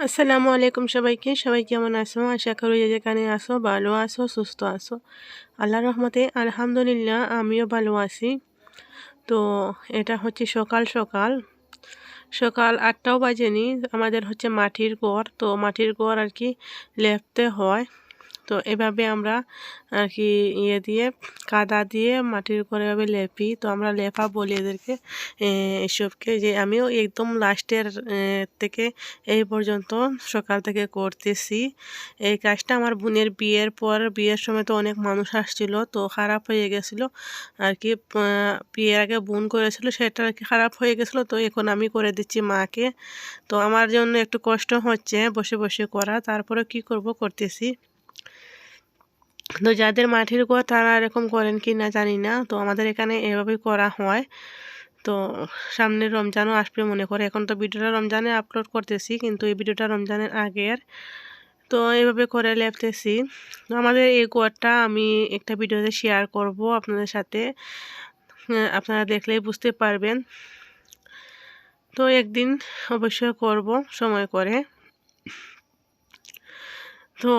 আসসালামু আলাইকুম সবাইকে। সবাই কেমন আসো আশা করি যে যেখানে আসো ভালো আসো সুস্থ আসো আল্লাহ রহমতে আলহামদুলিল্লাহ আমিও ভালো আছি। তো এটা হচ্ছে সকাল সকাল। সকাল আটটাও বাজেনি। আমাদের হচ্ছে মাটির ঘর। তো মাটির ঘর আর কি লেপতে হয়। তো এভাবে আমরা আর কি ইয়ে দিয়ে, কাদা দিয়ে মাটির উপরে এভাবে লেপি। তো আমরা লেপা বলি এদেরকে এসবকে। যে আমিও একদম লাস্টের থেকে এই পর্যন্ত সকাল থেকে করতেছি। এই কাজটা আমার বোনের বিয়ের পর, বিয়ের সময় তো অনেক মানুষ আসছিল, তো খারাপ হয়ে গেছিল। আর কি বিয়ের আগে বোন করেছিল, সেটা আর কি খারাপ হয়ে গেছিল, তো এখন আমি করে দিচ্ছি মাকে। তো আমার জন্য একটু কষ্ট হচ্ছে বসে বসে করা। তারপরে কি করব, করতেছি। তো যাদের মাটির ঘর তারা এরকম করেন কি না জানি না। তো আমাদের এখানে এভাবেই করা হয়। তো সামনে রমজানও আসবে মনে করে। এখন তো ভিডিওটা রমজানে আপলোড করতেছি, কিন্তু এই ভিডিওটা রমজানের আগের। তো এইভাবে করে লেপতেছি। তো আমাদের এই কোয়ারটা আমি একটা ভিডিওতে শেয়ার করব আপনাদের সাথে। আপনারা দেখলেই বুঝতে পারবেন। তো একদিন অবশ্যই করব সময় করে। তো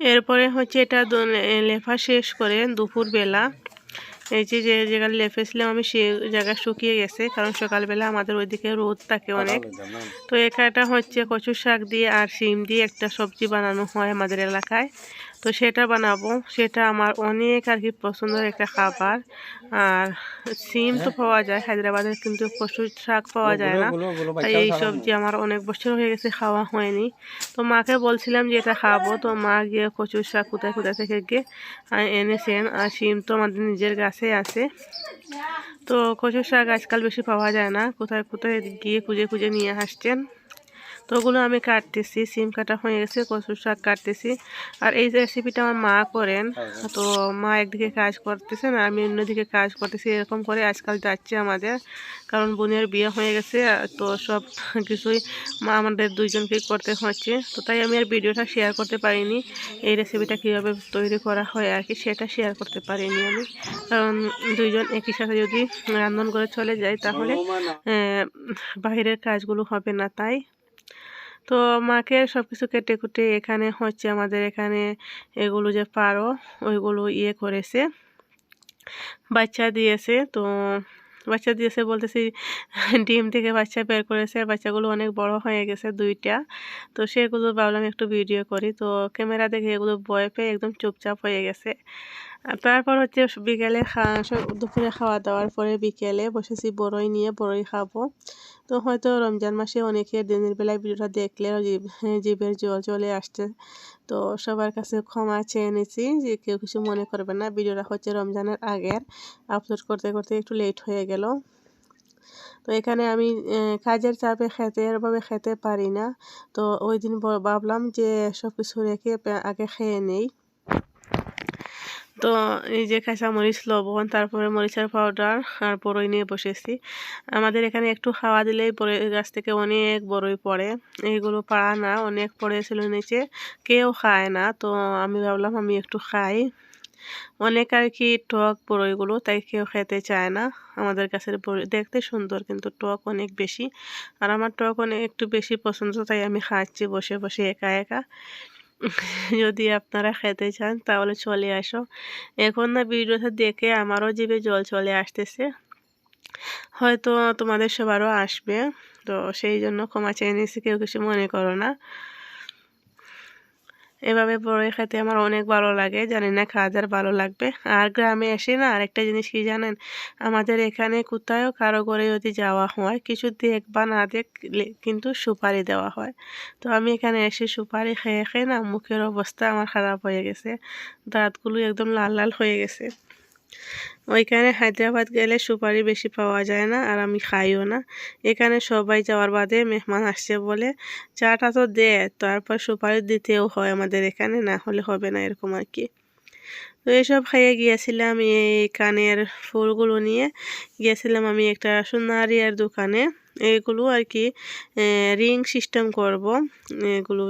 এরপরে হচ্ছে এটা লেফা শেষ করে দুপুরবেলা। এই যে যে জায়গায় লেফেছিলাম আমি সে জায়গা শুকিয়ে গেছে কারণ সকালবেলা আমাদের ওইদিকে রোদ থাকে অনেক। তো এখানটা হচ্ছে কচু শাক দিয়ে আর শিম দিয়ে একটা সবজি বানানো হয় আমাদের এলাকায়। তো সেটা বানাবো। সেটা আমার অনেক আর কি পছন্দের একটা খাবার। আর সিম তো পাওয়া যায় হায়দ্রাবাদের কিন্তু কচুর শাক পাওয়া যায় না। তাই এই সবজি আমার অনেক বছর হয়ে গেছে খাওয়া হয়নি। তো মাকে বলছিলাম যে এটা খাব। তো মা গিয়ে কচুর শাক কোথায় কোথায় থেকে গিয়ে এনেছেন। আর সিম তো আমাদের নিজের গাছে আছে। তো কচুর শাক আজকাল বেশি পাওয়া যায় না। কোথায় কোথায় গিয়ে খুঁজে খুঁজে নিয়ে আসছেন। তো ওগুলো আমি কাটতেছি সিম কাটা হয়ে গেছে কচুর শাক কাটতেছি। আর এই রেসিপিটা আমার মা করেন। তো মা একদিকে কাজ করতেছেন আর আমি অন্যদিকে কাজ করতেছি এরকম করে আজকাল যাচ্ছে আমাদের। কারণ বোনের বিয়ে হয়ে গেছে তো সব কিছুই মা আমাদের দুইজনকেই করতে হচ্ছে। তো তাই আমি আর ভিডিওটা শেয়ার করতে পারিনি এই রেসিপিটা কীভাবে তৈরি করা হয় আর কি সেটা শেয়ার করতে পারিনি আমি। কারণ দুইজন একই সাথে যদি রান্ধন করে চলে যায় তাহলে বাইরের কাজগুলো হবে না তাই। তো মাকে সব কিছু কেটে কুটে এখানে হচ্ছে আমাদের এখানে এগুলো যে পারো, ওইগুলো ইয়ে করেছে। বাচ্চা দিয়েছে, তো বাচ্চা দিয়েছে বলতেছি, ডিম থেকে বাচ্চা বের করেছে। বাচ্চাগুলো অনেক বড় হয়ে গেছে দুইটা। তো সেগুলো ভাবলাম একটু ভিডিও করি। তো ক্যামেরা দেখে এগুলো ভয় পেয়ে একদম চুপচাপ হয়ে গেছে। তারপর হচ্ছে বিকেলে দুপুরে খাওয়া দাওয়ার পরে বিকেলে বসেছি বড়ই নিয়ে বড়ই খাব। তো হয়তো রমজান মাসে অনেকের দিনের বেলায় ভিডিওটা দেখলে জীবের জল চলে আসছে। তো সবার কাছে ক্ষমা চেয়ে নিয়েছি যে কেউ কিছু মনে করবে না। ভিডিওটা হচ্ছে রমজানের আগের। আপলোড করতে করতে একটু লেট হয়ে গেল। তো এখানে আমি কাজের চাপে খেতে, এরভাবে খেতে পারি না। তো ওই দিন ভাবলাম যে সব কিছু রেখে আগে খেয়ে নেই। তো এই যে মরিচ, লবণ, তারপরে মরিচের পাউডার আর বড়ই নিয়ে বসেছি। আমাদের এখানে একটু খাওয়া দিলেই বড়ই গাছ থেকে অনেক বড়ই পড়ে। এইগুলো পাড়া না, অনেক পড়েছিল নিচে, কেউ খায় না। তো আমি ভাবলাম আমি একটু খাই। অনেক আর কি টক বড়ইগুলো তাই কেউ খেতে চায় না। আমাদের কাছে দেখতে সুন্দর, কিন্তু টক অনেক বেশি। আর আমার টক অনেক একটু বেশি পছন্দ, তাই আমি খাচ্ছি বসে বসে একা একা। যদি আপনারা খেতে চান, তাহলে চলে আসো। এখন না ভিডিওটা দেখে আমারও জিভে জল চলে আসতেছে। হয়তো তোমাদের সবারও আসবে, তো সেই জন্য ক্ষমা চেয়ে নিয়েছি, কেউ কিছু মনে করো না। এভাবে বড়ই খেতে আমার অনেক ভালো লাগে, জানি না খাওয়া ভালো লাগবে। আর গ্রামে এসে না আরেকটা জিনিস কি জানেন? আমাদের এখানে কোথাও কারও করে যদি যাওয়া হয়, কিছু দেখ বা না দেখ কিন্তু সুপারি দেওয়া হয়। তো আমি এখানে এসে সুপারি খেয়ে খেয়ে না মুখের অবস্থা আমার খারাপ হয়ে গেছে, দাঁতগুলো একদম লাল লাল হয়ে গেছে। ওইখানে হায়দ্রাবাদ গেলে সুপারি বেশি পাওয়া যায় না আর আমি খাইও না। এখানে সবাই যাওয়ার বাদে মেহমান আসছে বলে, চাটা তো দে, তারপর সুপারি দিতেও হয় আমাদের এখানে, না হলে হবে না, এরকম আর কি। তো এইসব খাইয়ে গিয়েছিলাম এই কানের ফুলগুলো নিয়ে। গিয়েছিলাম আমি একটা সোনারিয়ার দোকানে। এগুলো আর কি রিং সিস্টেম করব। এগুলো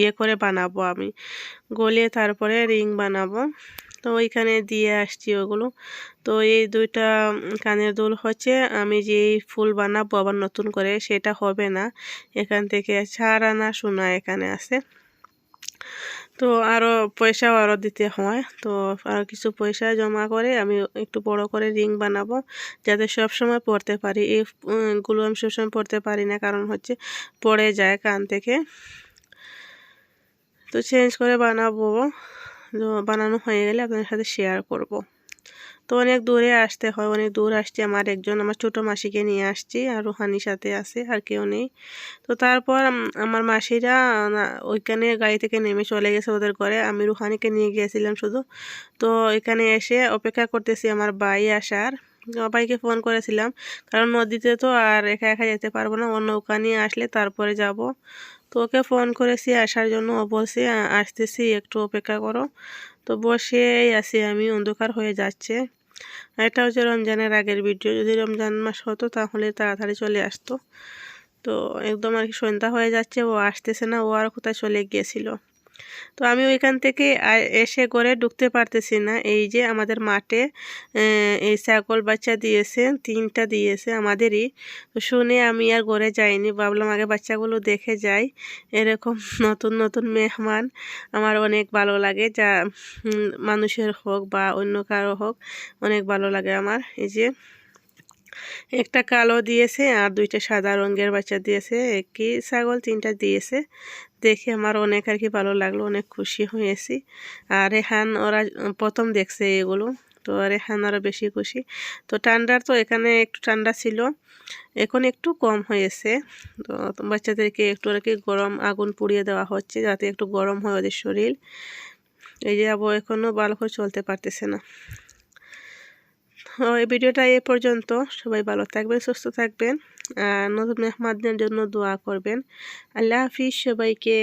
ইয়ে করে বানাবো আমি। গলিয়ে তারপরে রিং বানাবো। তো ওইখানে দিয়ে আসছি ওগুলো। তো এই দুইটা কানের দুল হচ্ছে, আমি যে ফুল বানাবো আবার নতুন করে, সেটা হবে না। এখান থেকে চার আনা সোনা এখানে আছে। তো আরও পয়সাও আরও দিতে হয়। তো আর কিছু পয়সা জমা করে আমি একটু বড় করে রিং বানাবো, যাতে সব সময় পড়তে পারি। এইগুলো আমি সবসময় পড়তে পারি না, কারণ হচ্ছে পড়ে যায় কান থেকে। তো চেঞ্জ করে বানাবো। বানানো হয়ে গেলে আপনাদের সাথে শেয়ার করব। তো অনেক দূরে আসতে হয়, অনেক দূর আসছি। আমার একজন, আমার ছোটো মাসিকে নিয়ে আসছি আর রুহানির সাথে আছে আর কেউ নেই। তো তারপর আমার মাসিরা ওইখানে গাড়ি থেকে নেমে চলে গেছে ওদের ঘরে। আমি রুহানিকে নিয়ে গিয়েছিলাম শুধু। তো এখানে এসে অপেক্ষা করতেছি আমার ভাই আসার। সবাইকে ফোন করেছিলাম। কারণ নদীতে তো আর একা একা যেতে পারব না, অন্য নৌকা নিয়ে আসলে তারপরে যাব। তো ওকে ফোন করেছি, আসার জন্য ও আসতেছি, একটু অপেক্ষা করো। তো বসেই আছি আমি, অন্ধকার হয়ে যাচ্ছে। এটা হচ্ছে রমজানের আগের ভিডিও যদি রমজান মাস হতো তাহলে তাড়াতাড়ি চলে আসতো। তো একদম আর কি সন্ধ্যা হয়ে যাচ্ছে, ও আসতেছে না, ও আর কোথায় চলে গিয়েছিল? তো আমি ওইখান থেকে এসে করে ঢুকতে পারতেছি না। এই যে আমাদের মাঠে এই ছাগল বাচ্চা দিয়েছে, তিনটা দিয়েছে আমাদেরই। তো শুনে আমি আর ঘরে যাইনি, ভাবলাম আগে বাচ্চাগুলো দেখে যাই। এরকম নতুন নতুন মেহমান আমার অনেক ভালো লাগে, যা মানুষের হোক বা অন্য কারও হোক, অনেক ভালো লাগে আমার। এই যে একটা কালো দিয়েছে আর দুইটা সাদা রঙের বাচ্চা দিয়েছে। একই ছাগল তিনটা দিয়েছে। দেখে আমার অনেক আর কি ভালো লাগল, অনেক খুশি হয়েছি। আর রেহান ওরা প্রথম দেখছে এগুলো, তো রেহান আরও বেশি খুশি। তো ঠান্ডার তো এখানে একটু ঠান্ডা ছিল, এখন একটু কম হয়েছে। তো বাচ্চাদেরকে একটু আর কি গরম আগুন পুড়িয়ে দেওয়া হচ্ছে যাতে একটু গরম হয় ওদের শরীর। এই যে আবু এখনও ভালো করে চলতে পারতেছে না। এই ভিডিওটা এ পর্যন্ত। সবাই ভালো থাকবেন, সুস্থ থাকবেন। আর নতুন মেহমানদের জন্য দোয়া করবেন। আল্লাহ হাফিজ সবাইকে।